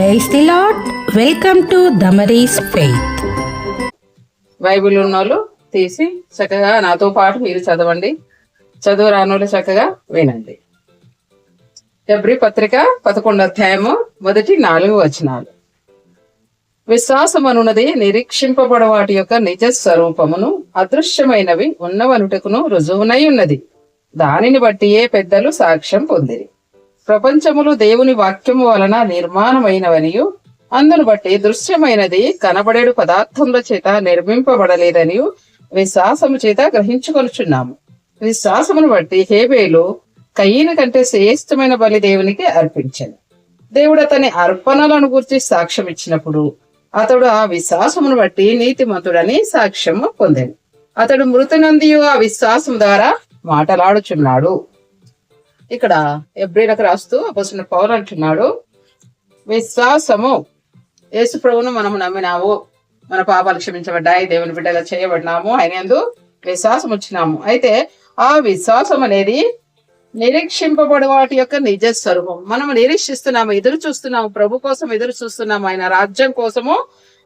Praise the lord welcome to Damaris faith. Bible ఉన్న తీసి చక్కగా నాతో పాటు మీరు చదవండి. చదువు రానోళ్ళు చక్కగా వినండి. ఎబ్రి పత్రిక పదకొండు అధ్యాయము మొదటి నాలుగు వచనాలు. విశ్వాసమనున్నది నిరీక్షింపబడ వాటి యొక్క నిజ స్వరూపమును అదృశ్యమైనవి ఉన్నవనుటకును రుజువునై ఉన్నది. దానిని బట్టియే పెద్దలు సాక్ష్యం పొందిరి. ప్రపంచములు దేవుని వాక్యము వలన నిర్మాణమైనవనియు అందును బట్టి దృశ్యమైనది కనబడేడు పదార్థముల చేత నిర్మింపబడలేదని విశ్వాసము చేత గ్రహించుకొనుచున్నాము. విశ్వాసమును బట్టి హేబేలు కయ్యిన కంటే శ్రేష్టమైన బలి దేవునికి అర్పించాను. దేవుడు అతని అర్పణలను గురించి సాక్ష్యం ఇచ్చినప్పుడు అతడు ఆ విశ్వాసమును బట్టి నీతిమంతుడని సాక్ష్యము పొందాడు అతడు మృతునందియు ఆ విశ్వాసం ద్వారా మాటలాడుచున్నాడు. ఇక్కడ ఎబ్రిలకు రాస్తూ అపోసిన పౌరు అంటున్నాడు విశ్వాసము యేసు ప్రభును మనము నమ్మినాము. మన పాపాలు క్షమించబడ్డాయి దేవుని బిడ్డగా చేయబడినాము. ఆయన విశ్వాసం వచ్చినాము. అయితే ఆ విశ్వాసం అనేది నిరీక్షింపబడి వాటి యొక్క నిజ స్వరూపం. మనం నిరీక్షిస్తున్నాము ఎదురు చూస్తున్నాము ప్రభు కోసం ఎదురు చూస్తున్నాము ఆయన రాజ్యం కోసము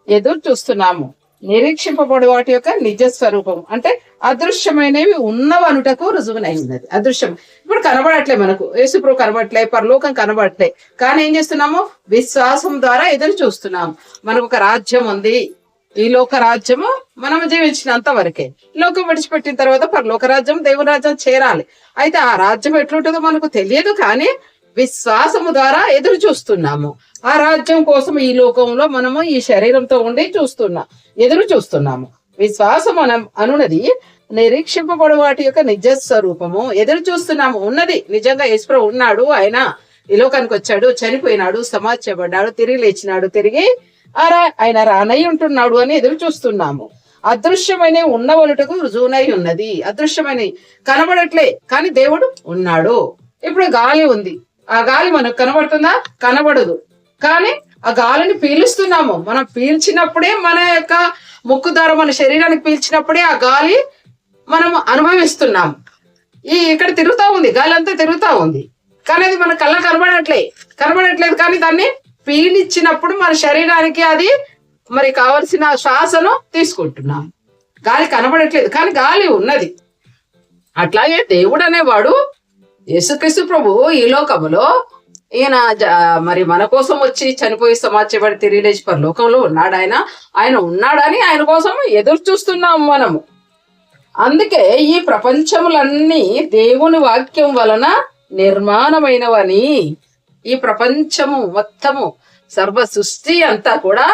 ఎదురు చూస్తున్నాము. నిరీక్షింపబడి వాటి యొక్క నిజ స్వరూపం. అంటే అదృశ్యమైనవి ఉన్నవనుటకు రుజువునైంది అదృశ్యం. ఇప్పుడు కనబడట్లే మనకు. యేసుప్రభు కనబడట్లే పరలోకం కనబడట్లే. కానీ ఏం చేస్తున్నాము? విశ్వాసం ద్వారా ఎదురు చూస్తున్నాం. మనకు ఒక రాజ్యం ఉంది. ఈ లోక రాజ్యము మనం జీవించినంత వరకే. లోకం విడిచిపెట్టిన తర్వాత పరలోక రాజ్యం దేవుని రాజ్యం చేరాలి. అయితే ఆ రాజ్యం ఎట్లుంటుందో మనకు తెలియదు కానీ విశ్వాసము ద్వారా ఎదురు చూస్తున్నాము. ఆ రాజ్యం కోసం ఈ లోకంలో మనము ఈ శరీరంతో ఉండి చూస్తున్నాం ఎదురు చూస్తున్నాము. విశ్వాసం అన అనున్నది నిరీక్షింపబడు వాటి యొక్క నిజ స్వరూపము. ఎదురు చూస్తున్నాము. ఉన్నది. నిజంగా ఈశ్వరు ఉన్నాడు. ఆయన ఈ లోకానికి వచ్చాడు చనిపోయినాడు సమాధి తిరిగి లేచినాడు తిరిగి ఆరా ఆయన రానై ఉంటున్నాడు అని ఎదురు చూస్తున్నాము. అదృశ్యమైన ఉన్నవలుటకు రుజువునై ఉన్నది. అదృశ్యమైన కనబడట్లే కానీ దేవుడు ఉన్నాడు. ఇప్పుడు గాలి ఉంది. ఆ గాలి మనకు కనబడుతుందా? కనబడదు. కానీ ఆ గాలిని పీలుస్తున్నాము. మనం పీల్చినప్పుడే మన యొక్క ముక్కు ద్వారా మన శరీరానికి పీల్చినప్పుడే ఆ గాలి మనం అనుభవిస్తున్నాం. ఈ ఇక్కడ తిరుగుతూ ఉంది. గాలి అంతా తిరుగుతూ ఉంది. కానీ అది మన కళ్ళ కనబడట్లే. కనబడట్లేదు కానీ దాన్ని పీలిచ్చినప్పుడు మన శరీరానికి అది మరి కావలసిన శ్వాసను తీసుకుంటున్నాం. గాలి కనబడట్లేదు. కానీ గాలి ఉన్నది. అట్లాగే దేవుడు అనేవాడు యేసుక్రీస్తు ప్రభు ఈ లోకములో ఈయన మరి మన కోసం వచ్చి చనిపోయి సమాజపడి తిరిగి లేచి పరలోకంలో ఉన్నాడు ఆయన. ఆయన ఉన్నాడని ఆయన కోసం ఎదురు చూస్తున్నాం మనము. అందుకే ఈ ప్రపంచములన్నీ దేవుని వాక్యం వలన నిర్మాణమైనవని ఈ ప్రపంచము మొత్తము సర్వ సృష్టి అంతా కూడా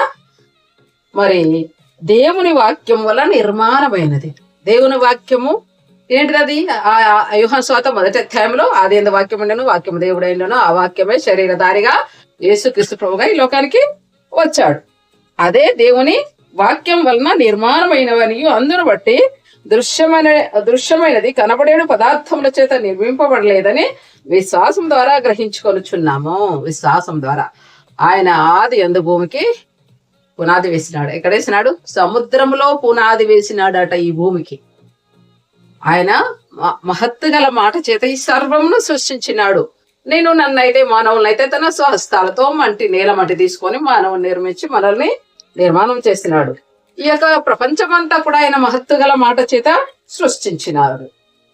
మరి దేవుని వాక్యం వల్ల నిర్మాణమైనది. దేవుని వాక్యము ఏంటిది ఆ యుహన్ స్వాత మొదటి అధ్యాయంలో ఆదేంద వాక్యం ఉండను వాక్యం దేవుడైండను ఆ వాక్యమే శరీరధారిగా యేసుక్రీస్తు ప్రభుగా ఈ లోకానికి వచ్చాడు. అదే దేవుని వాక్యం వలన నిర్మాణమైనవని అందును బట్టి దృశ్యమైన దృశ్యమైనది కనబడేడు పదార్థముల చేత నిర్మింపబడలేదని విశ్వాసం ద్వారా గ్రహించుకొనుచున్నాము. విశ్వాసం ద్వారా. ఆయన ఆది ఎందు భూమికి పునాది వేసినాడు. ఎక్కడ వేసినాడు? సముద్రంలో పునాది వేసినాడట ఈ భూమికి. ఆయన మ- మహత్తు గల మాట చేత ఈ సర్వమును సృష్టించినాడు. నేను నన్నైతే మానవులనైతే తన స్వహస్తాలతో మంటి నేల మట్టి తీసుకొని మానవుని నిర్మించి మనల్ని నిర్మాణం చేసినాడు. ఈ యొక్క ప్రపంచమంతా కూడా ఆయన మహత్తు గల మాట చేత సృష్టించినారు.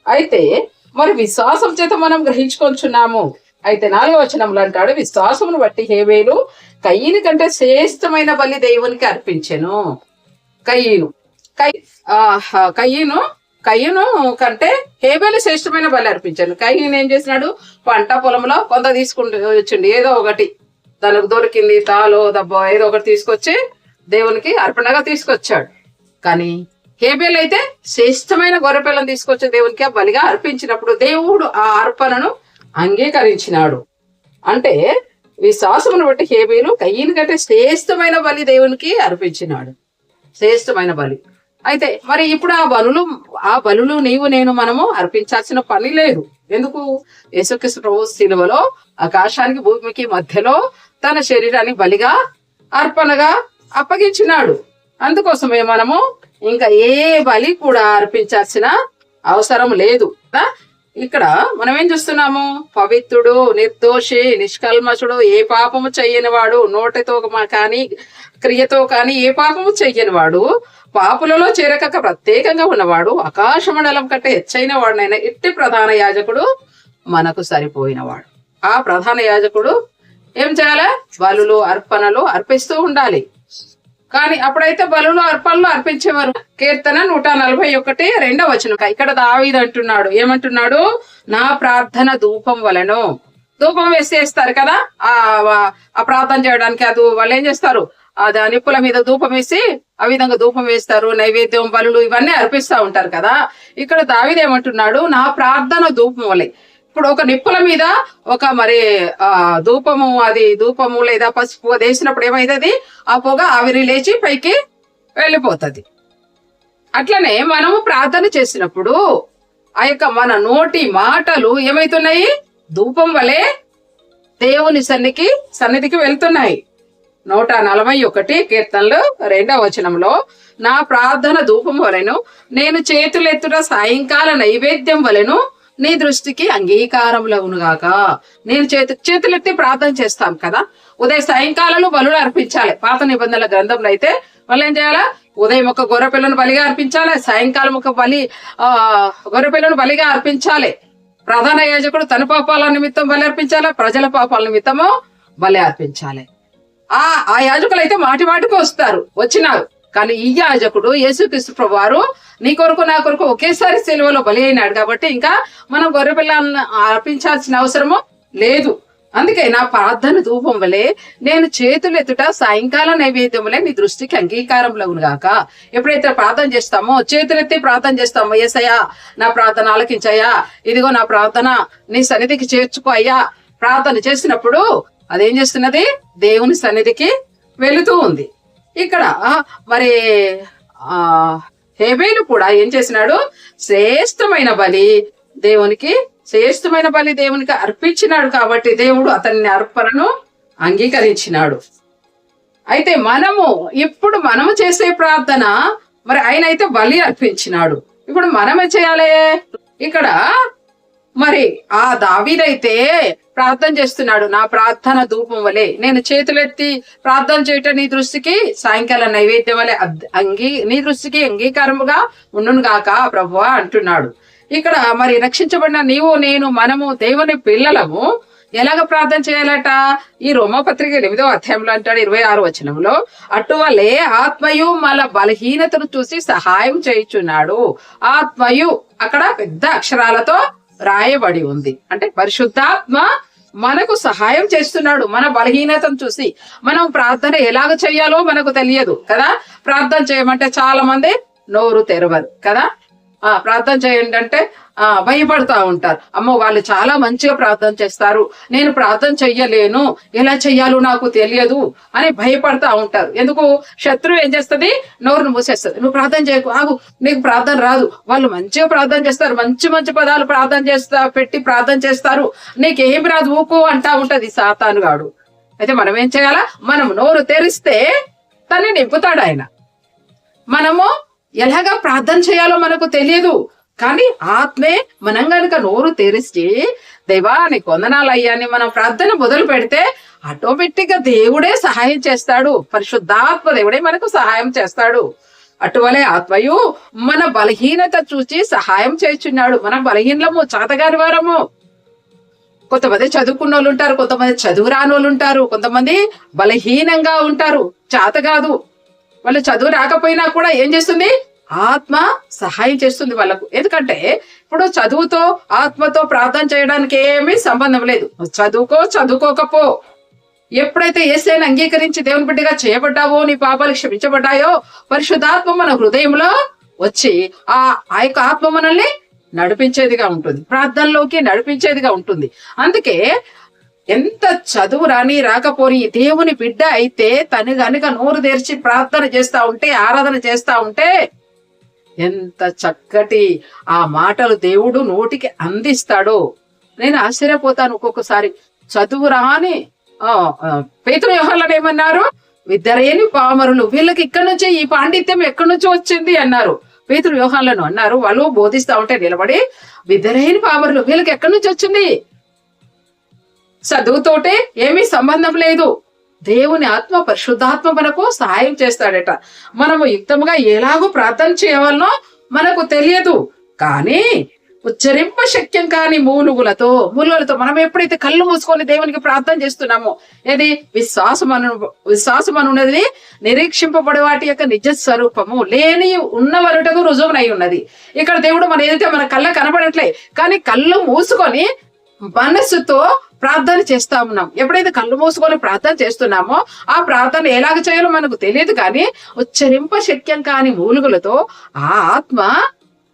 అయితే మరి విశ్వాసం చేత మనం గ్రహించుకొంచున్నాము. అయితే నాలుగవ వచనంలో అంటాడు విశ్వాసమును బట్టి హేవేలు కయ్యిని కంటే శ్రేష్టమైన బలి దేవునికి అర్పించెను. కయ్యను. కై కయ్యను కయ్యను కంటే హేబేలు శ్రేష్టమైన బలి అర్పించాను. కయ్యను ఏం చేసినాడు? పంట పొలంలో కొంత తీసుకుంటూ వచ్చిండు. ఏదో ఒకటి. తనకు దొరికింది తాలో దబ్బో ఏదో ఒకటి తీసుకొచ్చి దేవునికి అర్పణగా తీసుకొచ్చాడు. కానీ హేబేలు అయితే శ్రేష్టమైన గొర్రెపిల్లను తీసుకొచ్చి దేవునికి ఆ బలిగా అర్పించినప్పుడు దేవుడు ఆ అర్పణను అంగీకరించినాడు. అంటే విశ్వాసమును బట్టి హేబేలు కయ్యను కంటే శ్రేష్టమైన బలి దేవునికి అర్పించినాడు. శ్రేష్టమైన బలి. అయితే మరి ఇప్పుడు ఆ బలులు ఆ బలులు నీవు నేను మనము అర్పించాల్సిన పని లేదు. ఎందుకు? యేసుక్రీస్తు ప్రభు సిలువలో ఆకాశానికి భూమికి మధ్యలో తన శరీరాన్ని బలిగా అర్పణగా అప్పగించినాడు. అందుకోసమే మనము ఇంకా ఏ బలి కూడా అర్పించాల్సిన అవసరం లేదు. ఇక్కడ మనం ఏం చూస్తున్నాము? పవిత్రుడు నిర్దోషి నిష్కల్మషుడు ఏ పాపము చెయ్యని వాడు నోటితో కానీ క్రియతో కానీ ఏ పాపము చెయ్యని వాడు పాపులలో చేరకక ప్రత్యేకంగా ఉన్నవాడు ఆకాశమండలం కంటే హెచ్చైన వాడినైనా ఇట్టి ప్రధాన యాజకుడు మనకు సరిపోయినవాడు. ఆ ప్రధాన యాజకుడు ఏం చేయాలి? బలులు అర్పణలు అర్పిస్తూ ఉండాలి. కానీ అప్పుడైతే బలులు అర్పణలు అర్పించేవారు. కీర్తన నూట నలభై ఒకటి రెండవ వచనం. ఇక్కడ దావీదు అంటున్నాడు. ఏమంటున్నాడు? నా ప్రార్థన ధూపం వలను. ధూపం వేసేస్తారు కదా? ఆ ఆ ప్రార్థన చేయడానికి అది వాళ్ళు ఏం చేస్తారు? అది నిప్పుల మీద ధూపం వేసి ఆ విధంగా ధూపం వేస్తారు నైవేద్యం బలులు ఇవన్నీ అర్పిస్తూ ఉంటారు కదా. ఇక్కడ దావిదేమంటున్నాడు నా ప్రార్థన ధూపం వలె ఇప్పుడు ఒక నిప్పుల మీద ఒక మరి ఆ ధూపము అది ధూపము లేదా పసుపు అది వేసినప్పుడు ఏమైతుంది? ఆ పొగ ఆవిరి లేచి పైకి వెళ్ళిపోతుంది. అట్లనే మనము ప్రార్థన చేసినప్పుడు ఆ యొక్క మన నోటి మాటలు ఏమైతున్నాయి? ధూపం వలె దేవుని సన్నికి సన్నిధికి వెళ్తున్నాయి. నూట నలభై ఒకటి కీర్తనలు రెండవ వచనంలో నా ప్రార్థన ధూపం వలెను నేను చేతులెత్తున సాయంకాల నైవేద్యం వలెను నీ దృష్టికి అంగీకారములవునుగాక నేను చేతు చేతులెత్తి ప్రార్థన చేస్తాం కదా. ఉదయం సాయంకాలంలో బలులు అర్పించాలి. పాత నిబంధనల గ్రంథంలో అయితే వాళ్ళు ఏం చేయాలా? ఉదయం ఒక గొర్రె పిల్లను బలిగా అర్పించాలి సాయంకాలం ఒక బలి ఆ గొర్రె పిల్లను బలిగా అర్పించాలి. ప్రధాన యాజకుడు తన పాపాల నిమిత్తం బలి అర్పించాలి? ప్రజల పాపాల నిమిత్తము బలి అర్పించాలి. ఆ ఆ యాజకులు అయితే మాటి మాటికి వస్తారు వచ్చినారు. కానీ ఈ యాజకుడు యేసుక్రీస్తు ప్రభు వారు నీ కొరకు నా కొరకు ఒకేసారి సెలవులో బలి అయినాడు కాబట్టి ఇంకా మనం గొర్రె అర్పించాల్సిన అవసరము లేదు. అందుకే నా ప్రార్థన ధూపం వలె నేను చేతులు ఎత్తుట సాయంకాల నైవేద్యం వలె నీ దృష్టికి అంగీకారంలో గాక. ఎప్పుడైతే ప్రార్థన చేస్తామో చేతులెత్తి ప్రార్థన చేస్తామో ఏసయ్యా నా ప్రార్థన ఆలకించయ్యా ఇదిగో నా ప్రార్థన నీ సన్నిధికి చేర్చుకో అయ్యా. ప్రార్థన చేసినప్పుడు అదేం చేస్తున్నది? దేవుని సన్నిధికి వెళుతూ ఉంది. ఇక్కడ మరి ఆ హేబేలు కూడా ఏం చేసినాడు? శ్రేష్టమైన బలి దేవునికి శ్రేష్టమైన బలి దేవునికి అర్పించినాడు కాబట్టి దేవుడు అతని అర్పణను అంగీకరించినాడు. అయితే మనము ఇప్పుడు మనము చేసే ప్రార్థన మరి ఆయన అయితే బలి అర్పించినాడు. ఇప్పుడు మనమే చేయాలి? ఇక్కడ మరి ఆ దావీదైతే ప్రార్థన చేస్తున్నాడు నా ప్రార్థన ధూపం వలె. నేను చేతులెత్తి ప్రార్థన చేయటం నీ దృష్టికి సాయంకాలం నైవేద్యం వలె అంగీ నీ దృష్టికి అంగీకారముగా ఉండును గాక ప్రభువా అంటున్నాడు. ఇక్కడ మరి రక్షించబడిన నీవు నేను మనము దేవుని పిల్లలము ఎలాగ ప్రార్థన చేయాలట? ఈ రోమపత్రిక ఎనిమిదో అధ్యాయంలో అంటాడు ఇరవై ఆరు వచనంలో అటువలే ఆత్మయు మన బలహీనతను చూసి సహాయం చేయుచున్నాడు. ఆత్మయు అక్కడ పెద్ద అక్షరాలతో రాయబడి ఉంది. అంటే పరిశుద్ధాత్మ మనకు సహాయం చేస్తున్నాడు. మన బలహీనతను చూసి మనం ప్రార్థన ఎలాగ చేయాలో మనకు తెలియదు కదా. ప్రార్థన చేయమంటే చాలా మంది నోరు తెరవరు కదా. ప్రార్థన చేయండి అంటే భయపడతా ఉంటారు. అమ్మో వాళ్ళు చాలా మంచిగా ప్రార్థన చేస్తారు. నేను ప్రార్థన చెయ్యలేను. ఎలా చెయ్యాలో నాకు తెలియదు అని భయపడతా ఉంటారు. ఎందుకు? శత్రువు ఏం చేస్తది? నోరును మూసేస్తుంది. నువ్వు ప్రార్థన చేయకు. ఆగు నీకు ప్రార్థన రాదు. వాళ్ళు మంచిగా ప్రార్థన చేస్తారు. మంచి మంచి పదాలు ప్రార్థన చేస్తా పెట్టి ప్రార్థన చేస్తారు. నీకేం రాదు ఊకు అంటా ఉంటది సాతానుగాడు అయితే మనం ఏం చేయాలా? మనం నోరు తెరిస్తే తన్ని నింపుతాడు ఆయన. మనము ఎలాగా ప్రార్థన చేయాలో మనకు తెలియదు. కానీ ఆత్మే మనం గనుక నోరు తెరిచి దేవా నీకు వందనాలు అని మనం ప్రార్థన మొదలు పెడితే ఆటోమేటిక్గా దేవుడే సహాయం చేస్తాడు. పరిశుద్ధాత్మ దేవుడే మనకు సహాయం చేస్తాడు. అటువలే ఆత్మయు మన బలహీనత చూసి సహాయం చేస్తున్నాడు మన బలహీనము చాతగాని వారము. కొంతమంది చదువుకున్న వాళ్ళు ఉంటారు కొంతమంది చదువు రాని వాళ్ళు ఉంటారు కొంతమంది బలహీనంగా ఉంటారు. చేత కాదు. వాళ్ళు చదువు రాకపోయినా కూడా ఏం చేస్తుంది? ఆత్మ సహాయం చేస్తుంది వాళ్ళకు. ఎందుకంటే ఇప్పుడు చదువుతో ఆత్మతో ప్రార్థన చేయడానికి ఏమీ సంబంధం లేదు. చదువుకో చదువుకోకపో. ఎప్పుడైతే ఏసైనా అంగీకరించి దేవుని బిడ్డగా చేయబడ్డావో నీ పాపాలు క్షమించబడ్డాయో పరిశుద్ధాత్మ మన హృదయంలో వచ్చి ఆ ఆ యొక్క ఆత్మ మనల్ని నడిపించేదిగా ఉంటుంది. ప్రార్థనలోకి నడిపించేదిగా ఉంటుంది. అందుకే ఎంత చదువు రాని రాకపోని దేవుని బిడ్డ అయితే తను గనుక నోరు తెరిచి ప్రార్థన చేస్తా ఉంటే ఆరాధన చేస్తా ఉంటే ఎంత చక్కటి ఆ మాటలు దేవుడు నోటికి అందిస్తాడో. నేను ఆశ్చర్యపోతాను ఒక్కొక్కసారి. చదువు రాని ఆ, పేతుల వ్యవహారాలు ఏమన్నారు? విద్యరేని పామరులు వీళ్ళకి ఇక్కడ నుంచే ఈ పాండిత్యం ఎక్కడి నుంచి వచ్చింది అన్నారు. పేతుల వ్యూహాలను అన్నారు. వాళ్ళు బోధిస్తా ఉంటే నిలబడి విద్యరేని పామరులు వీళ్ళకి ఎక్కడి నుంచి వచ్చింది? చదువుతోటే ఏమీ సంబంధం లేదు. దేవుని ఆత్మ పరిశుద్ధాత్మ మనకు సహాయం చేస్తాడట. మనము యుక్తంగా ఎలాగో ప్రార్థన చేయవలనో మనకు తెలియదు. కానీ ఉచ్చరింప శక్యం కాని మూలుగులతో మూలుగులతో మనం ఎప్పుడైతే కళ్ళు మూసుకొని దేవునికి ప్రార్థన చేస్తున్నామో ఏది? విశ్వాసం అను విశ్వాసం అనున్నది నిరీక్షింపబడే వాటి యొక్క నిజ స్వరూపము. లేని ఉన్న వరటకు రుజువునై ఉన్నది. ఇక్కడ దేవుడు మన ఏదైతే మన కళ్ళ కనబడట్లే కానీ కళ్ళు మూసుకొని మనస్సుతో ప్రార్థన చేస్తా ఉన్నాం. ఎప్పుడైతే కళ్ళు మూసుకొని ప్రార్థన చేస్తున్నామో ఆ ప్రార్థన ఎలాగ చేయాలో మనకు తెలియదు కానీ ఉచ్చరింప శక్యం కాని మూలుగులతో ఆ ఆత్మ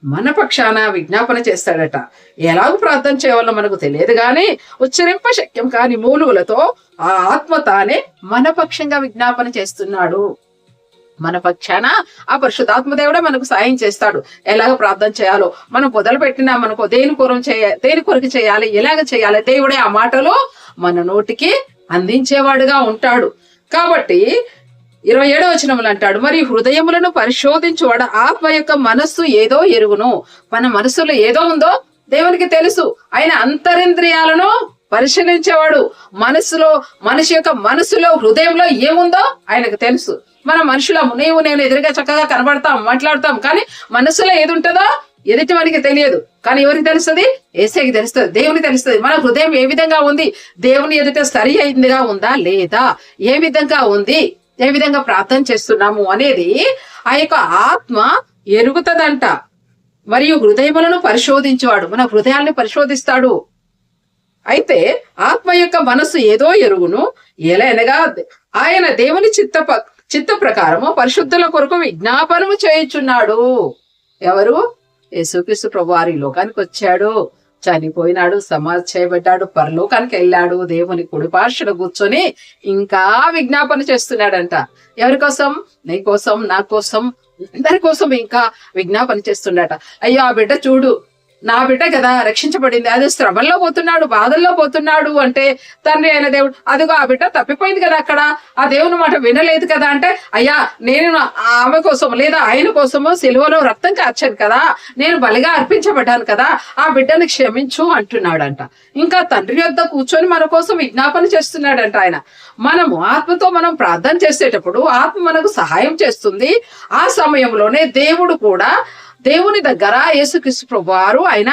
మన పక్షాన విజ్ఞాపన చేస్తాడట. ఎలాగ ప్రార్థన చేయాలో మనకు తెలియదు కానీ ఉచ్చరింప శక్యం కాని మూలుగులతో ఆ ఆత్మ తానే మన పక్షంగా విజ్ఞాపన చేస్తున్నాడు. మన పక్షాన ఆ పరిశుద్ధాత్మదేవుడే మనకు సాయం చేస్తాడు. ఎలాగ ప్రార్థన చేయాలో? మనం మొదలు పెట్టినా మనకు దేని కొరం చేయ దేని కొరకు చేయాలి? ఎలాగ చేయాలి? దేవుడే ఆ మాటలు మన నోటికి అందించేవాడుగా ఉంటాడు. కాబట్టి ఇరవై ఏడు వచనములు అంటాడు మరి హృదయములను పరిశోధించువాడు ఆత్మ యొక్క మనస్సు ఏదో ఎరుగును. మన మనసులో ఏదో ఉందో దేవునికి తెలుసు. ఆయన అంతరింద్రియాలను పరిశీలించేవాడు మనసులో మనిషి యొక్క మనసులో హృదయంలో ఏముందో ఆయనకు తెలుసు. మన మనుషుల నీవు నేను ఎదురుగా చక్కగా కనబడతాం మాట్లాడతాం కానీ మనసులో ఏది ఉంటుందో ఎదుటి మనకి తెలియదు. కానీ ఎవరికి తెలుస్తుంది? ఏసైకి తెలుస్తుంది దేవుని తెలుస్తుంది. మన హృదయం ఏ విధంగా ఉంది? దేవుని ఎదుట సరి అయిందిగా ఉందా? లేదా? ఏ విధంగా ఉంది? ఏ విధంగా ప్రార్థన చేస్తున్నాము అనేది ఆ యొక్క ఆత్మ ఎరుగుతుందంట. మరియు హృదయములను పరిశోధించేవాడు మన హృదయాల్ని పరిశోధిస్తాడు. అయితే ఆత్మ యొక్క మనస్సు ఏదో ఎరువును ఎలైనగా ఆయన దేవుని చిత్త చిత్త ప్రకారము పరిశుద్ధుల కొరకు విజ్ఞాపనము చేయుచున్నాడు. ఎవరు? యేసుక్రీస్తు ప్రభు వారి లోకానికి వచ్చాడు. చనిపోయినాడు సమాధి చేయబడ్డాడు పరలోకానికి వెళ్ళాడు. దేవుని కుడి పార్శ్వన కూర్చొని ఇంకా విజ్ఞాపన చేస్తున్నాడంట. ఎవరి కోసం? నీ కోసం నా కోసం అందరి కోసం ఇంకా విజ్ఞాపన చేస్తున్నాడట. అయ్యో ఆ బిడ్డ చూడు నా బిడ్డ కదా రక్షించబడింది. అది శ్రమంలో పోతున్నాడు బాధల్లో పోతున్నాడు అంటే తండ్రి అయిన దేవుడు అదిగో ఆ బిడ్డ తప్పిపోయింది కదా అక్కడ. ఆ దేవుని మాట వినలేదు కదా అంటే అయ్యా నేను ఆమె కోసం లేదా ఆయన కోసము సిలువలో రక్తం కార్చాను కదా నేను బలిగా అర్పించబడ్డాను కదా ఆ బిడ్డని క్షమించు అంటున్నాడంట. ఇంకా తండ్రి యొద్ద కూర్చొని మన కోసం విజ్ఞాపన చేస్తున్నాడంట ఆయన. మనము ఆత్మతో మనం ప్రార్థన చేసేటప్పుడు ఆత్మ మనకు సహాయం చేస్తుంది. ఆ సమయంలోనే దేవుడు కూడా దేవుని దగ్గర యేసుక్రీస్తు ప్రభు వారు ఆయన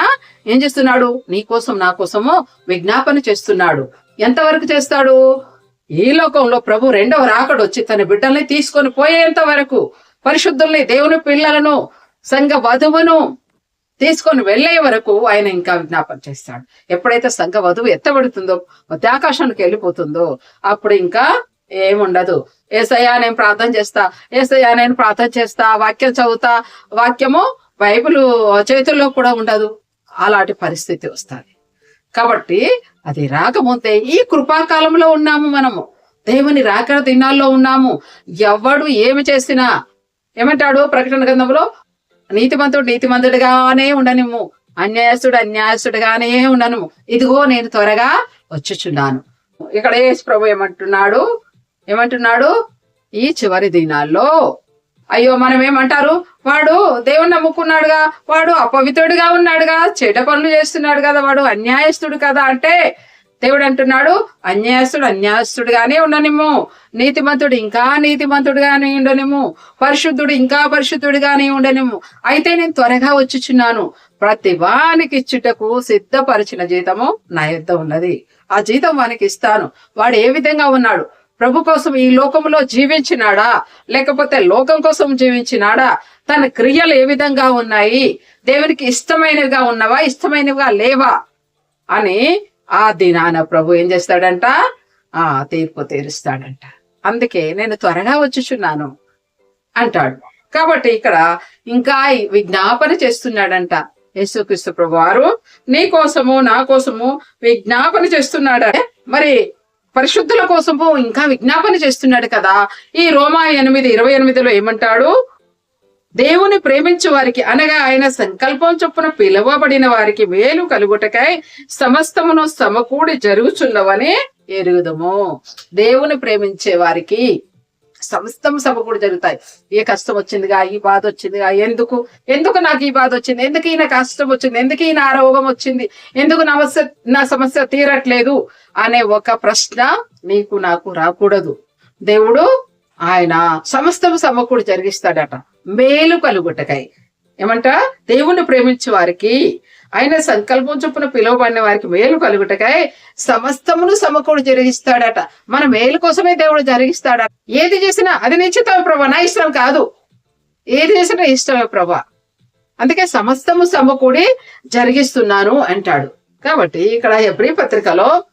ఏం చేస్తున్నాడు? నీ కోసం నా కోసము విజ్ఞాపన చేస్తున్నాడు. ఎంతవరకు చేస్తాడు? ఈ లోకంలో ప్రభు రెండవ రాకడు వచ్చి తన బిడ్డల్ని తీసుకొని పోయేంత వరకు పరిశుద్ధుల్ని దేవుని పిల్లలను సంఘ వధువును తీసుకొని వెళ్ళే వరకు ఆయన ఇంకా విజ్ఞాపన చేస్తాడు. ఎప్పుడైతే సంఘ వధువు ఎత్తబడుతుందో మధ్యాకాశానికి వెళ్ళిపోతుందో అప్పుడు ఇంకా ఏముండదు. ఏసయ్యా నేను ప్రార్థన చేస్తా. ఏసయ్యా నేను ప్రార్థన చేస్తా. వాక్యం చదువుతా. వాక్యము బైబిల్ చేతుల్లో కూడా ఉండదు. అలాంటి పరిస్థితి వస్తుంది. కాబట్టి అది రాకముందే ఈ కృపాకాలంలో ఉన్నాము మనము. దేవుని రాకడ దినాల్లో ఉన్నాము. ఎవడు ఏమి చేసినా ఏమంటాడు ప్రకటన గ్రంథంలో? నీతిమంతుడు నీతిమంతుడిగానే ఉండనిము అన్యాయస్తుడు అన్యాయస్తుడుగానే ఉండను ఇదిగో నేను త్వరగా వచ్చుచున్నాను. ఇక్కడ యేసు ప్రభు ఏమంటున్నాడు? ఏమంటున్నాడు? ఈ చివరి దినాల్లో. అయ్యో మనం ఏమంటారు? వాడు దేవుని నమ్ముకున్నాడుగా వాడు అపవిత్రుడిగా ఉన్నాడుగా చెడ్డ పనులు చేస్తున్నాడు కదా వాడు అన్యాయస్తుడు కదా అంటే దేవుడు అంటున్నాడు అన్యాయస్తుడు అన్యాయస్తుడుగానే ఉండనిమ్ము. నీతిమంతుడు ఇంకా నీతిమంతుడుగానే ఉండనిమ్ము. పరిశుద్ధుడు ఇంకా పరిశుద్ధుడిగానే ఉండనిమ్ము. అయితే నేను త్వరగా వచ్చుచున్నాను. ప్రతి వానికి ఇచ్చుటకు సిద్ధపరిచిన జీతము నా యుద్ధం ఉన్నది. ఆ జీతం వానికి ఇస్తాను. వాడు ఏ విధంగా ఉన్నాడు? ప్రభు కోసం ఈ లోకంలో జీవించినాడా? లేకపోతే లోకం కోసం జీవించినాడా? తన క్రియలు ఏ విధంగా ఉన్నాయి? దేవునికి ఇష్టమైనవిగా ఉన్నవా? ఇష్టమైనవిగా లేవా? అని ఆ దినాన ప్రభు ఏం చేస్తాడంట? ఆ తీర్పు తీరుస్తాడంట. అందుకే నేను త్వరగా వచ్చుచున్నాను అంటాడు. కాబట్టి ఇక్కడ ఇంకా విజ్ఞాపన చేస్తున్నాడంట యేసుక్రీస్తు ప్రభు వారు నీ కోసము నా కోసము విజ్ఞాపన చేస్తున్నాడే మరి పరిశుద్ధుల కోసము ఇంకా విజ్ఞాపన చేస్తున్నాడు కదా. ఈ రోమా ఎనిమిది ఇరవై ఎనిమిదిలో ఏమంటాడు? దేవుని ప్రేమించు వారికి అనగా ఆయన సంకల్పం చొప్పున పిలువబడిన వారికి మేలు కలుగుటకై సమస్తమును సమకూడి జరుగుచున్నవని ఎరుగుదము. దేవుని ప్రేమించే వారికి సమస్తం సమకూడి జరుగుతాయి. ఏ కష్టం వచ్చిందిగా ఈ బాధ వచ్చిందిగా ఎందుకు? ఎందుకు నాకు ఈ బాధ వచ్చింది? ఎందుకు ఈయన కష్టం వచ్చింది? ఎందుకు ఈయన ఆరోగం వచ్చింది? ఎందుకు నా సమస్య నా సమస్య తీరట్లేదు? అనే ఒక ప్రశ్న నీకు నాకు రాకూడదు. దేవుడు ఆయన సమస్తం సమకూడు జరిగిస్తాడట. మేలు కలుగుటకై. ఏమంట? దేవుణ్ణి ప్రేమించే వారికి ఆయన సంకల్పం చొప్పున పిలువబడిన వారికి మేలు కలుగుటకై సమస్తమును సమకూడి జరిగిస్తాడట. మన మేలు కోసమే దేవుడు జరిగిస్తాడట. ఏది చేసినా అది నిశ్చితమే ప్రభా. నా ఇష్టం కాదు. ఏది చేసినా ఇష్టమే ప్రభా. అందుకే సమస్తము సమకూడి జరిగిస్తున్నాను అంటాడు. కాబట్టి ఇక్కడ ఎబ్రి పత్రికలో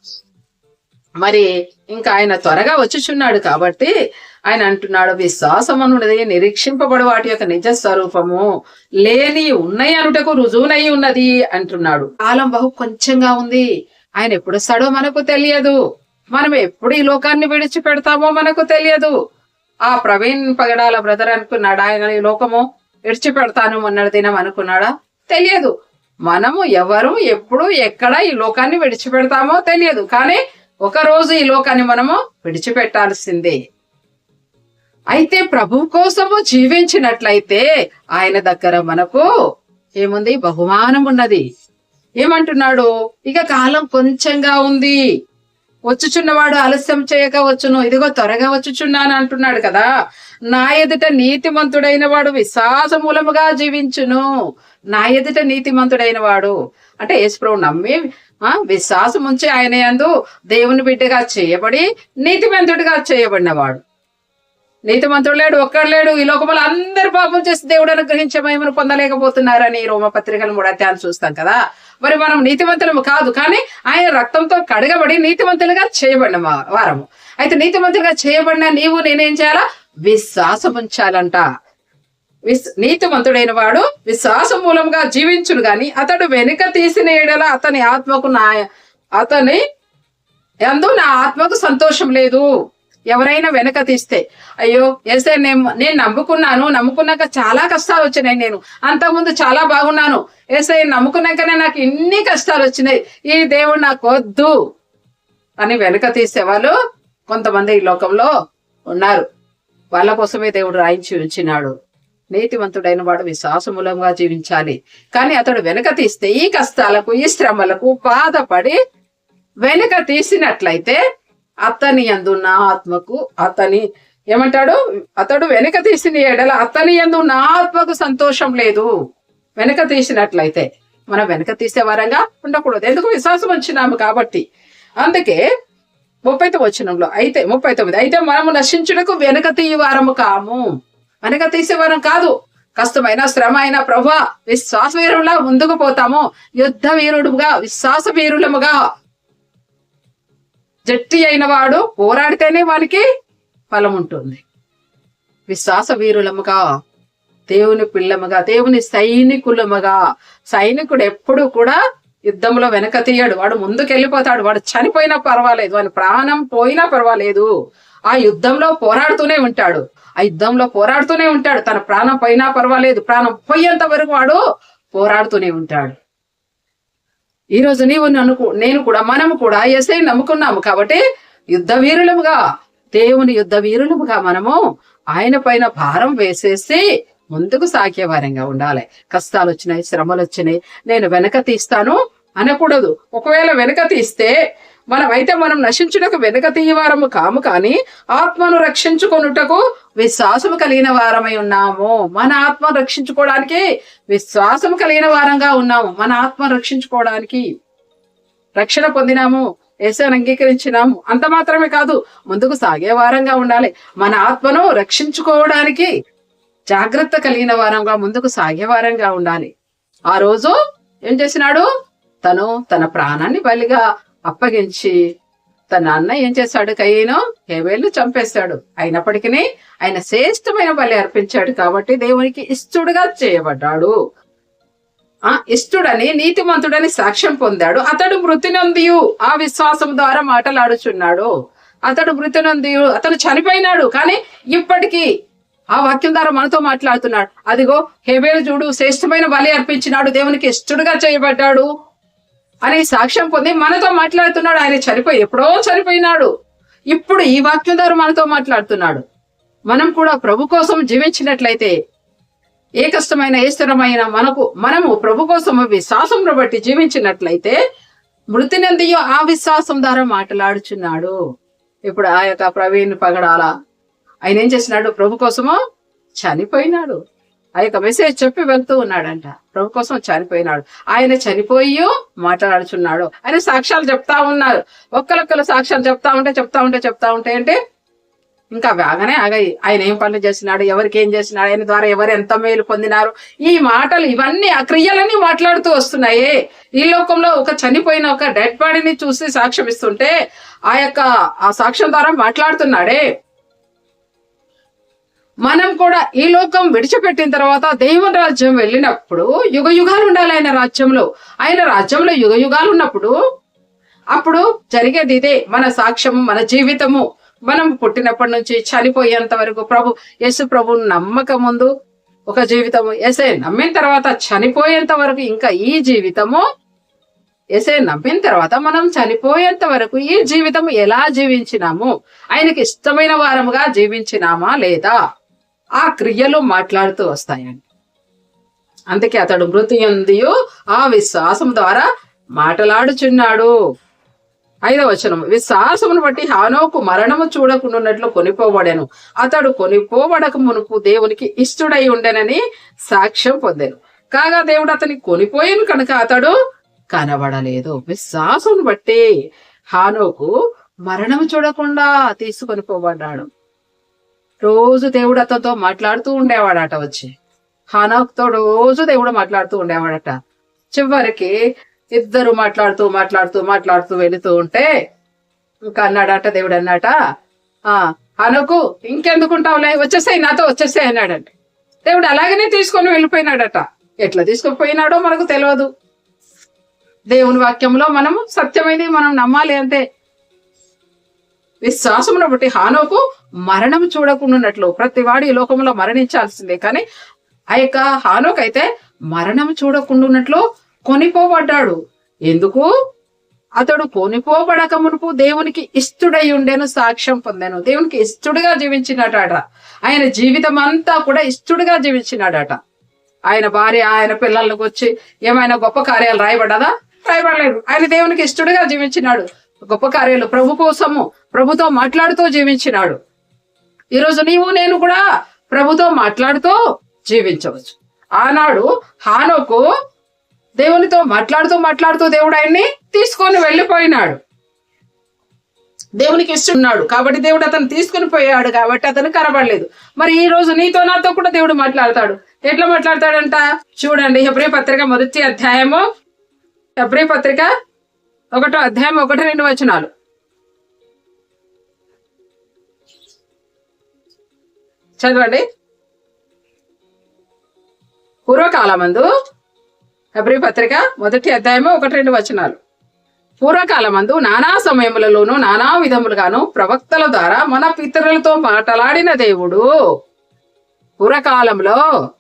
మరి ఇంకా ఆయన త్వరగా వచ్చుచున్నాడు కాబట్టి ఆయన అంటున్నాడు విశ్వాసం నిరీక్షింపబడు వాటి యొక్క నిజ స్వరూపము. లేని ఉన్నాయి అనుటకు రుజువునై ఉన్నది అంటున్నాడు. కాలం బహు కొంచెంగా ఉంది. ఆయన ఎప్పుడు వస్తాడో మనకు తెలియదు. మనం ఎప్పుడు ఈ లోకాన్ని విడిచి పెడతామో మనకు తెలియదు. ఆ ప్రవీణ్ పగడాల బ్రదర్ అనుకున్నాడు? ఆయన ఈ లోకము విడిచిపెడతాను మొన్నటి దినం అనుకున్నాడా? తెలియదు. మనము ఎవరు ఎప్పుడు ఎక్కడ ఈ లోకాన్ని విడిచిపెడతామో తెలియదు. కానీ ఒక రోజు ఈ లోకాన్ని మనము విడిచిపెట్టాల్సిందే. అయితే ప్రభు కోసము జీవించినట్లయితే ఆయన దగ్గర మనకు ఏముంది? బహుమానం ఉన్నది. ఏమంటున్నాడు? ఇక కాలం కొంచెంగా ఉంది. వచ్చుచున్నవాడు ఆలస్యం చేయక వచ్చును. ఇదిగో త్వరగా వచ్చుచున్నాను అంటున్నాడు కదా. నా ఎదుట నీతిమంతుడైన వాడు విశ్వాస మూలముగా జీవించును. నా ఎదుట నీతిమంతుడైన వాడు. అంటే యేసుప్రభు నమ్మి ఆ విశ్వాసం ఉంచి ఆయన యందు దేవుని బిడ్డగా చేయబడి నీతిమంతుడిగా చేయబడినవాడు. నీతిమంతుడు లేడు ఒక్కడు లేడు. ఈ లోకములు అందరు పాపం చేసి దేవుడు అనుగ్రహించమేమని పొందలేకపోతున్నారని ఈ రోమపత్రికలు మూడు చూస్తాం కదా. మరి మనం నీతిమంతులము కాదు కానీ ఆయన రక్తంతో కడగబడి నీతిమంతులుగా చేయబడిన వారము. అయితే నీతిమంతులుగా చేయబడిన నీవు నేనేం చేయాలా? విశ్వాసం ఉంచాలంట విస్ నీతిమంతుడైన వాడు విశ్వాసం మూలంగా జీవించును గాని అతడు వెనుక తీసిన ఏడల అతని ఆత్మకు నా అతని ఎందు నా ఆత్మకు సంతోషం లేదు. ఎవరైనా వెనక తీస్తే అయ్యో ఎసే నేను నేను నమ్ముకున్నాను నమ్ముకున్నాక చాలా కష్టాలు వచ్చినాయి నేను అంతకుముందు చాలా బాగున్నాను. ఏసై నమ్ముకున్నాకనే నాకు ఇన్ని కష్టాలు వచ్చినాయి. ఈ దేవుడు నాకు వద్దు అని వెనక తీసేవాళ్ళు కొంతమంది ఈ లోకంలో ఉన్నారు. వాళ్ళ కోసమే దేవుడు రాయించి ఉంచినాడు. నీతివంతుడైన వాడు విశ్వాసమూలంగా జీవించాలి. కానీ అతడు వెనక తీస్తే ఈ కష్టాలకు ఈ శ్రమలకు బాధపడి వెనక తీసినట్లయితే అతని అందున్న ఆత్మకు అతని ఏమంటాడు? అతడు వెనక తీసిన ఎడల అతని యందు నా ఆత్మకు సంతోషం లేదు. వెనక తీసినట్లయితే. మనం వెనక తీసే వారంగా ఉండకూడదు. ఎందుకు? విశ్వాసం వచ్చినాము కాబట్టి. అందుకే ముప్పై తొమ్మిది వచ్చినంలో అయితే ముప్పై తొమ్మిది అయితే మనము నశించుటకు వెనుక తీయ వారము కాము. వెనక తీసేవారం కాదు. కష్టమైన శ్రమ అయిన ప్రభా విశ్వాస వీరులా ముందుకు పోతాము. యుద్ధ వీరుడుగా విశ్వాస వీరులముగా జట్టి అయిన వాడు పోరాడితేనే వానికి ఫలం ఉంటుంది విశ్వాస వీరులముగా దేవుని పిల్లముగా దేవుని సైనికులముగా సైనికుడు ఎప్పుడు కూడా యుద్ధంలో వెనక తీయడు వాడు ముందుకు వెళ్ళిపోతాడు వాడు చనిపోయినా పర్వాలేదు. వాని ప్రాణం పోయినా పర్వాలేదు. ఆ యుద్ధంలో పోరాడుతూనే ఉంటాడు. ఆ యుద్ధంలో పోరాడుతూనే ఉంటాడు. తన ప్రాణం పోయినా పర్వాలేదు. ప్రాణం పోయేంత వరకు వాడు పోరాడుతూనే ఉంటాడు. ఈ రోజు నీవు నన్ను నేను కూడా మనము కూడా ఎస్ఐ నమ్ముకున్నాము కాబట్టి యుద్ధ వీరులముగా దేవుని యుద్ధ వీరులముగా మనము ఆయన పైన భారం వేసేసి ముందుకు సాగేవారంగా ఉండాలి. కష్టాలు వచ్చినాయి శ్రమలు వచ్చినాయి నేను వెనక తీస్తాను అనకూడదు. ఒకవేళ వెనక తీస్తే మనమైతే మనం నశించుటకు వెనక తీయవారము కాము కానీ ఆత్మను రక్షించుకొనుటకు విశ్వాసము కలిగిన వారమై ఉన్నాము. మన ఆత్మను రక్షించుకోవడానికి విశ్వాసం కలిగిన వారంగా ఉన్నాము. మన ఆత్మ రక్షించుకోవడానికి రక్షణ పొందినాము. ఏసాను అంగీకరించినాము. అంత మాత్రమే కాదు ముందుకు సాగే వారంగా ఉండాలి. మన ఆత్మను రక్షించుకోవడానికి జాగ్రత్త కలిగిన వారంగా ముందుకు సాగే వారంగా ఉండాలి. ఆ రోజు ఏం చేసినాడు? తను తన ప్రాణాన్ని బలిగా అప్పగించి తన అన్న ఏం చేశాడు? కయ్యను హేవేలు చంపేశాడు. అయినప్పటికీ ఆయన శ్రేష్టమైన బలి అర్పించాడు కాబట్టి దేవునికి ఇష్టడుగా చేయబడ్డాడు. ఆ ఇష్టుడని నీతిమంతుడని సాక్ష్యం పొందాడు. అతడు మృతినొందియు ఆ విశ్వాసం ద్వారా మాటలాడుచున్నాడు. అతడు మృతి అతను చనిపోయినాడు. కానీ ఇప్పటికీ ఆ వాక్యం ద్వారా మనతో మాట్లాడుతున్నాడు. అదిగో హెబేలు చూడు శ్రేష్టమైన బలి అర్పించినాడు దేవునికి ఇష్టడుగా చేయబడ్డాడు అని సాక్ష్యం పొంది మనతో మాట్లాడుతున్నాడు. ఆయన చనిపోయి ఎప్పుడో చనిపోయినాడు. ఇప్పుడు ఈ వాక్యం ద్వారా మనతో మాట్లాడుతున్నాడు. మనం కూడా ప్రభు కోసం జీవించినట్లయితే ఏ కష్టమైన ఏ స్థిరమైన మనకు మనము ప్రభు కోసం విశ్వాసం బట్టి జీవించినట్లయితే మృతినందియో ఆ విశ్వాసం ద్వారా మాట్లాడుచున్నాడు. ఇప్పుడు ఆ యొక్క ప్రవీణ్ పగడాల ఆయన ఏం చేసినాడు ప్రభు కోసము చనిపోయినాడు. ఆ యొక్క మెసేజ్ చెప్పి వెళ్తూ ఉన్నాడంట. ప్రభు కోసం చనిపోయినాడు. ఆయన చనిపోయి మాట్లాడుచున్నాడు. ఆయన సాక్ష్యాలు చెప్తా ఉన్నారు. ఒక్కరొక్కరు సాక్ష్యాలు చెప్తా ఉంటే చెప్తా ఉంటే చెప్తా ఉంటే అంటే ఇంకా బాగానే ఆగాయి. ఆయన ఏం పనులు చేసినాడు ఎవరికి ఏం చేసినాడు ఆయన ద్వారా ఎవరు ఎంత మేలు పొందినారు? ఈ మాటలు ఇవన్నీ ఆ క్రియలన్నీ మాట్లాడుతూ వస్తున్నాయి. ఈ లోకంలో ఒక చనిపోయిన ఒక డెడ్ బాడీని చూసి సాక్ష్యం ఇస్తుంటే ఆ యొక్క ఆ సాక్ష్యం ద్వారా మాట్లాడుతున్నాడే. మనం కూడా ఈ లోకం విడిచిపెట్టిన తర్వాత దేవుని రాజ్యం వెళ్ళినప్పుడు యుగ యుగాలు ఉండాలి ఆయన రాజ్యంలో. ఆయన రాజ్యంలో యుగ యుగాలు ఉన్నప్పుడు అప్పుడు జరిగేది ఇదే మన సాక్ష్యము మన జీవితము. మనం పుట్టినప్పటి నుంచి చనిపోయేంత వరకు ప్రభు యేసు ప్రభు నమ్మక ముందు ఒక జీవితము. ఎసే నమ్మిన తర్వాత చనిపోయేంత వరకు ఇంకా ఈ జీవితము. ఎసే నమ్మిన తర్వాత మనం చనిపోయేంత వరకు ఈ జీవితం ఎలా జీవించినాము? ఆయనకి ఇష్టమైన వారముగా జీవించినామా లేదా? ఆ క్రియలు మాట్లాడుతూ వస్తాయండి. అందుకే అతడు మృతి ఎందియు ఆ విశ్వాసం ద్వారా మాట్లాడుచున్నాడు. ఐదవ వచనం విశ్వాసమును బట్టి హానోకు మరణము చూడకుండాన్నట్లు కొనిపోబడాను. అతడు కొనిపోబడక మునుపు దేవునికి ఇష్టడై ఉండెనని సాక్ష్యం పొందాను. కాగా దేవుడు అతని కొనిపోయాను కనుక అతడు కనబడలేదు. విశ్వాసమును బట్టి హానోకు మరణము చూడకుండా తీసుకొని పోబడ్డాడు రోజు దేవుడు అతనితో మాట్లాడుతూ ఉండేవాడట వచ్చి. హానాక్తో రోజు దేవుడు మాట్లాడుతూ ఉండేవాడట. చివరికి ఇద్దరు మాట్లాడుతూ మాట్లాడుతూ మాట్లాడుతూ వెళుతూ ఉంటే ఇంకా అన్నాడట దేవుడు అన్నాట ఆ హనకు ఇంకెందుకుంటావులే? వచ్చేసాయి నాతో వచ్చేసాయి అన్నాడంట. దేవుడు అలాగనే తీసుకొని వెళ్ళిపోయినాడట. ఎట్లా తీసుకొని పోయినాడో మనకు తెలియదు దేవుని వాక్యంలో మనము సత్యమైనది మనం నమ్మాలి అంతే. విశ్వాసమును బట్టి హానోకు మరణం చూడకుండాన్నట్లు ప్రతి వాడి ఈ లోకంలో మరణించాల్సిందే. కానీ ఆ యొక్క హానోక్ అయితే మరణం చూడకుండాన్నట్లు కొనిపోబడ్డాడు. ఎందుకు? అతడు కొనిపోబడక మునుపు దేవునికి ఇష్టడై ఉండేను సాక్ష్యం పొందాను. దేవునికి ఇష్టడుగా జీవించినాడట ఆయన జీవితం అంతా కూడా ఇష్టడుగా జీవించినాడట. ఆయన భార్య ఆయన పిల్లలకు వచ్చి ఏమైనా గొప్ప కార్యాలు రాయబడ్డదా? రాయబడలేదు. ఆయన దేవునికి ఇష్టడుగా జీవించినాడు. గొప్ప కార్యాలు. ప్రభు కోసము ప్రభుతో మాట్లాడుతూ జీవించినాడు. ఈరోజు నీవు నేను కూడా ప్రభుతో మాట్లాడుతూ జీవించవచ్చు. ఆనాడు హానోకు దేవునితో మాట్లాడుతూ మాట్లాడుతూ దేవుడు ఆయన్ని తీసుకొని వెళ్ళిపోయినాడు. దేవునికి ఇస్తున్నాడు కాబట్టి దేవుడు అతను తీసుకుని పోయాడు కాబట్టి అతను కనబడలేదు. మరి ఈ రోజు నీతో నాతో కూడా దేవుడు మాట్లాడతాడు. ఎట్లా మాట్లాడతాడంట? చూడండి హెబ్రి పత్రిక మొదటి అధ్యాయము. హెబ్రి పత్రిక ఒకటో అధ్యాయం ఒకటి రెండు వచనాలు. చదవండి. పూర్వకాలమందు హెబ్రి పత్రిక మొదటి అధ్యాయము ఒకటి రెండు వచనాలు. పూర్వకాలమందు నానా సమయములలోనూ నానా విధములుగాను ప్రవక్తల ద్వారా మన పితరులతో మాట్లాడిన దేవుడు. పూర్వకాలంలో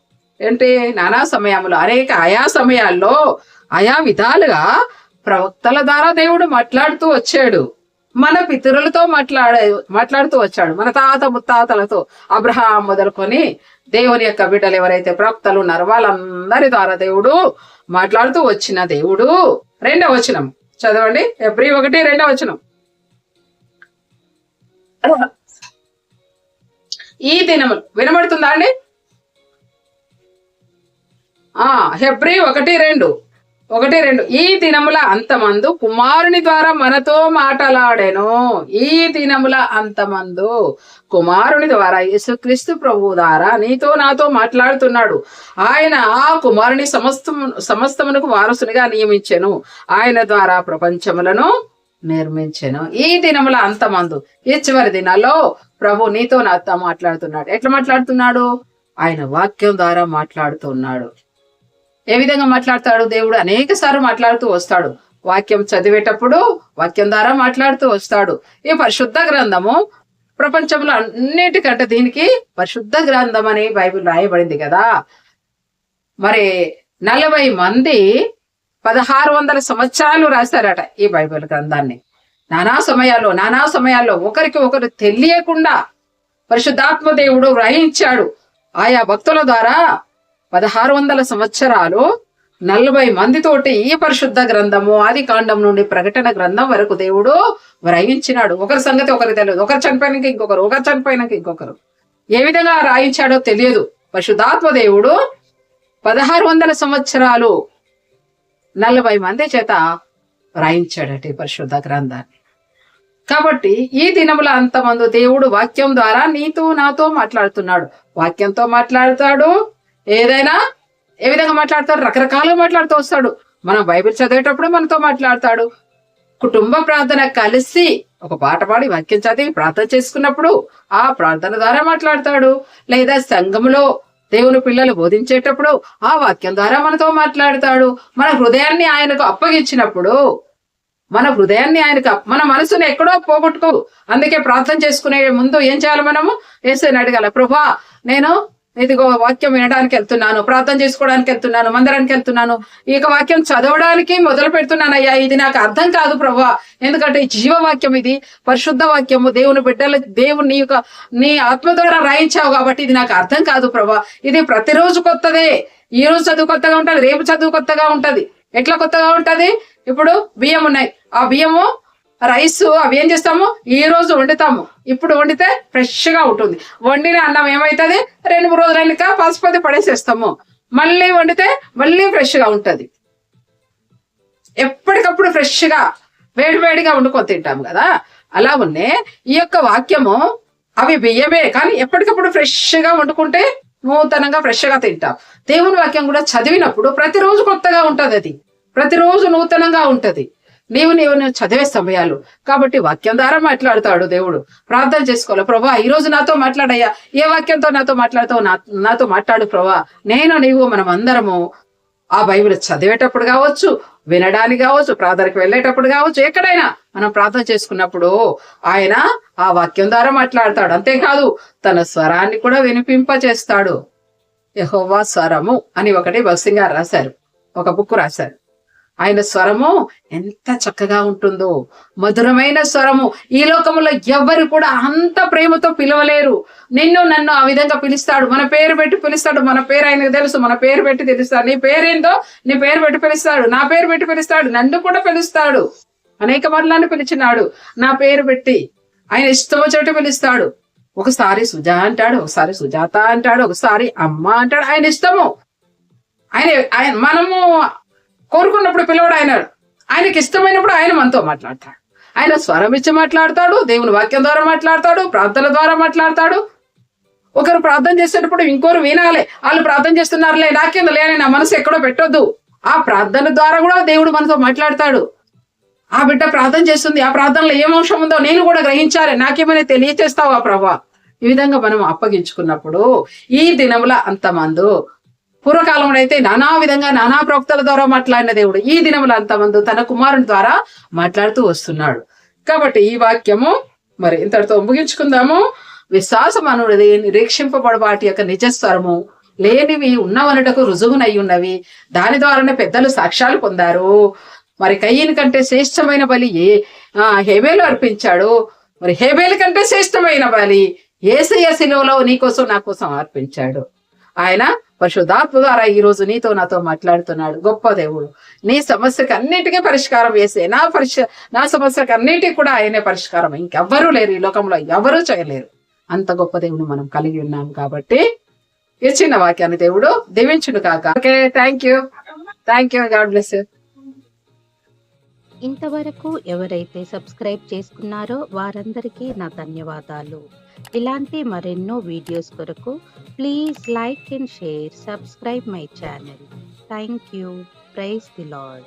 ఏంటి? నానా సమయములు అనేక ఆయా సమయాల్లో ఆయా విధాలుగా ప్రవక్తల ద్వారా దేవుడు మాట్లాడుతూ వచ్చాడు. మన పితరులతో మాట్లాడే మాట్లాడుతూ వచ్చాడు. మన తాత ముత్తాతలతో అబ్రహాం మొదలుకొని దేవుని యొక్క బిడ్డలు ఎవరైతే ప్రవక్తలు ఉన్నారో వాళ్ళందరి ద్వారా దేవుడు మాట్లాడుతూ వచ్చిన దేవుడు. రెండవ వచనం. చదవండి. ఎబ్రి ఒకటి రెండవ వచనం. ఈ దినములు వినబడుతుందా అండి? ఆ హెబ్రి ఒకటి రెండు. ఒకటి రెండు. ఈ దినముల అంతమందు కుమారుని ద్వారా మనతో మాటలాడెను. ఈ దినముల అంతమందు కుమారుని ద్వారా యేసుక్రీస్తు ప్రభు ద్వారా నీతో నాతో మాట్లాడుతున్నాడు. ఆయన ఆ కుమారుని సమస్తము సమస్తమునకు వారసునిగా నియమించెను. ఆయన ద్వారా ప్రపంచములను నిర్మించెను. ఈ దినముల అంతమందు ఈ చివరి దినాల్లో ప్రభు నీతో నాతో మాట్లాడుతున్నాడు. ఎట్లా మాట్లాడుతున్నాడు? ఆయన వాక్యం ద్వారా మాట్లాడుతున్నాడు. ఏ విధంగా మాట్లాడతాడు? దేవుడు అనేక సార్లు మాట్లాడుతూ వస్తాడు. వాక్యం చదివేటప్పుడు వాక్యం ద్వారా మాట్లాడుతూ వస్తాడు. ఈ పరిశుద్ధ గ్రంథము ప్రపంచంలో అన్నిటికంటే దీనికి పరిశుద్ధ గ్రంథం అని బైబిల్ రాయబడింది కదా. మరి నలభై మంది పదహారు వందల సంవత్సరాలు రాశారట ఈ బైబిల్ గ్రంథాన్ని. నానా సమయాల్లో నానా సమయాల్లో ఒకరికి ఒకరు తెలియకుండా పరిశుద్ధాత్మ దేవుడు గ్రహించాడు. ఆయా భక్తుల ద్వారా పదహారు వందల సంవత్సరాలు నలభై మందితోటి ఈ పరిశుద్ధ గ్రంథము ఆది కాండం నుండి ప్రకటన గ్రంథం వరకు దేవుడు వ్రాయించినాడు. ఒకరి సంగతి ఒకరికి తెలియదు. ఒకరు చనిపోయినాక ఇంకొకరు ఒకరు చనిపోయినాక ఇంకొకరు. ఏ విధంగా రాయించాడో తెలియదు. పరిశుద్ధాత్మ దేవుడు పదహారు వందల సంవత్సరాలు నలభై మంది చేత రాయించాడట ఈ పరిశుద్ధ గ్రంథాన్ని. కాబట్టి ఈ దినముల అంతమందు దేవుడు వాక్యం ద్వారా నీతో నాతో మాట్లాడుతున్నాడు. వాక్యంతో మాట్లాడతాడు ఏదైనా ఏ విధంగా మాట్లాడతాడు? రకరకాలుగా మాట్లాడుతూ వస్తాడు. మనం బైబిల్ చదివేటప్పుడు మనతో మాట్లాడతాడు. కుటుంబ ప్రార్థన కలిసి ఒక పాట పాడి వాక్యం చదివి ప్రార్థన చేసుకున్నప్పుడు ఆ ప్రార్థన ద్వారా మాట్లాడతాడు. లేదా సంఘములో దేవుని పిల్లలు బోధించేటప్పుడు ఆ వాక్యం ద్వారా మనతో మాట్లాడతాడు. మన హృదయాన్ని ఆయనకు అప్పగించినప్పుడు మన హృదయాన్ని ఆయనకు మన మనసుని ఎక్కడో పోగొట్టుకో. అందుకే ప్రార్థన చేసుకునే ముందు ఏం చేయాలి మనము? ఏసైని అడగాల ప్రభా నేను ఇదిగో వాక్యం వినడానికి వెళ్తున్నాను ప్రార్థన చేసుకోవడానికి వెళ్తున్నాను మందిరానికి వెళ్తున్నాను. ఈ వాక్యం చదవడానికి మొదలు పెడుతున్నానయ్యా. ఇది నాకు అర్థం కాదు ప్రభా ఎందుకంటే జీవవాక్యం ఇది పరిశుద్ధ వాక్యము. దేవుని బిడ్డల దేవుని నీ యొక్క నీ ఆత్మ ద్వారా రాయించావు కాబట్టి ఇది నాకు అర్థం కాదు ప్రభా ఇది ప్రతిరోజు కొత్తదే. ఈ రోజు చదువు కొత్తగా ఉంటది రేపు చదువు కొత్తగా ఉంటది. ఎట్లా కొత్తగా ఉంటది? ఇప్పుడు బియ్యం ఉన్నాయి. ఆ బియ్యము రైస్ అవి ఏం చేస్తాము? ఈ రోజు వండుతాము. ఇప్పుడు వండితే ఫ్రెష్గా ఉంటుంది. వండిన అన్నం ఏమైతుంది? రెండు మూడు రోజులైనాక పసుపది పడేసేస్తాము. మళ్ళీ వండితే మళ్ళీ ఫ్రెష్గా ఎప్పటికప్పుడు ఫ్రెష్గా వండుకొని తింటాం కదా. అలా ఉన్నే ఈ యొక్క వాక్యము అవి బియ్యమే కానీ ఎప్పటికప్పుడు ఫ్రెష్గా వండుకుంటే నూతనంగా ఫ్రెష్గా తింటాం. దేవుని వాక్యం కూడా చదివినప్పుడు ప్రతిరోజు కొత్తగా ఉంటది అది. ప్రతిరోజు నూతనంగా ఉంటది. నీవు నీవు నేను చదివే సమయాలు. కాబట్టి వాక్యం ద్వారా మాట్లాడతాడు దేవుడు. ప్రార్థన చేసుకోవాలి? ప్రభా ఈ రోజు నాతో మాట్లాడయ్యా. ఏ వాక్యంతో నాతో మాట్లాడతావు? నా నాతో మాట్లాడు ప్రభా. నేను నీవు మనం అందరము ఆ బైబిల్ చదివేటప్పుడు కావచ్చు వినడానికి కావచ్చు ప్రార్థనకు వెళ్ళేటప్పుడు కావచ్చు ఎక్కడైనా మనం ప్రార్థన చేసుకున్నప్పుడు ఆయన ఆ వాక్యం ద్వారా మాట్లాడతాడు. అంతేకాదు తన స్వరాన్ని కూడా వినిపింప చేస్తాడు యహోవా స్వరము అని ఒకటి భక్సింగ్ గారు రాశారు. ఒక బుక్ రాశారు. ఆయన స్వరము ఎంత చక్కగా ఉంటుందో. మధురమైన స్వరము. ఈ లోకములో ఎవ్వరు కూడా అంత ప్రేమతో పిలవలేరు. నిన్ను నన్ను ఆ విధంగా పిలుస్తాడు. మన పేరు పెట్టి పిలుస్తాడు. మన పేరు ఆయనకు తెలుసు. మన పేరు పెట్టి తెలుస్తాడు. నీ పేరేందో నీ పేరు పెట్టి పిలుస్తాడు. నా పేరు పెట్టి పిలుస్తాడు. నన్ను కూడా పిలుస్తాడు. అనేక మరలాన్ని పిలిచినాడు. నా పేరు పెట్టి ఆయన ఇష్టం చోట పిలుస్తాడు. ఒకసారి సుజా అంటాడు. ఒకసారి సుజాత అంటాడు. ఒకసారి అమ్మ అంటాడు. ఆయన ఇష్టము. ఆయన ఆయన మనము కోరుకున్నప్పుడు పిలవడు ఆయన. ఆయనకి ఇష్టమైనప్పుడు ఆయన మనతో మాట్లాడతాడు. ఆయన స్వరం ఇచ్చి మాట్లాడతాడు దేవుని వాక్యం ద్వారా మాట్లాడతాడు ప్రార్థన ద్వారా మాట్లాడతాడు. ఒకరు ప్రార్థన చేసేటప్పుడు ఇంకోరు వినాలి. వాళ్ళు ప్రార్థన చేస్తున్నారులే నాకేందో లేని నా మనసు ఎక్కడో పెట్టొద్దు. ఆ ప్రార్థన ద్వారా కూడా దేవుడు మనతో మాట్లాడతాడు. ఆ బిడ్డ ప్రార్థన చేస్తుంది ఆ ప్రార్థనలో ఏం అంశం ఉందో నేను కూడా గ్రహించాలి. నాకేమైనా తెలియచేస్తావా ప్రభా? ఈ విధంగా మనం అప్పగించుకున్నప్పుడు ఈ దినముల అంతమందు పూర్వకాలంలో అయితే నానా విధంగా నానా ప్రవక్తల ద్వారా మాట్లాడిన దేవుడు. ఈ దినముల అంతమందు తన కుమారుని ద్వారా మాట్లాడుతూ వస్తున్నాడు. కాబట్టి ఈ వాక్యము మరి ఇంతటితో ముగించుకుందాము. విశ్వాసమనుడిది నిరీక్షింపబడి వాటి యొక్క నిజస్వరము. లేనివి ఉన్నవనుటకు రుజువునై ఉన్నవి. దాని ద్వారానే పెద్దలు సాక్ష్యాలు పొందారు. మరి కయ్యని కంటే శ్రేష్టమైన బలి ఏ? ఆ, హేబేలు అర్పించాడు. మరి హేబేల కంటే శ్రేష్టమైన బలి ఏసయ శిలువలో నీ కోసం నా కోసం అర్పించాడు. ఆయన పరిశుద్ధాత్మ ద్వారా ఈ రోజు నీతో నాతో మాట్లాడుతున్నాడు. గొప్ప దేవుడు. నీ సమస్యకి అన్నిటికీ పరిష్కారం వేసే నా పరిష నా సమస్యకి అన్నిటికీ కూడా ఆయనే పరిష్కారం. ఇంకెవ్వరూ లేరు ఈ లోకంలో ఎవరూ చేయలేరు. అంత గొప్ప దేవుడు మనం కలిగి ఉన్నాం కాబట్టి ఇచ్చిన వాక్యాన్ని దేవుడు దీవించుడు కాక. Okay thank you thank you God bless ఇంతవరకు ఎవరైతే సబ్స్క్రైబ్ చేసుకున్నారో వారందరికీ నా ధన్యవాదాలు. ఇలాంటి మరెన్నో వీడియోస్ కొరకు please like and share subscribe my channel thank you praise the lord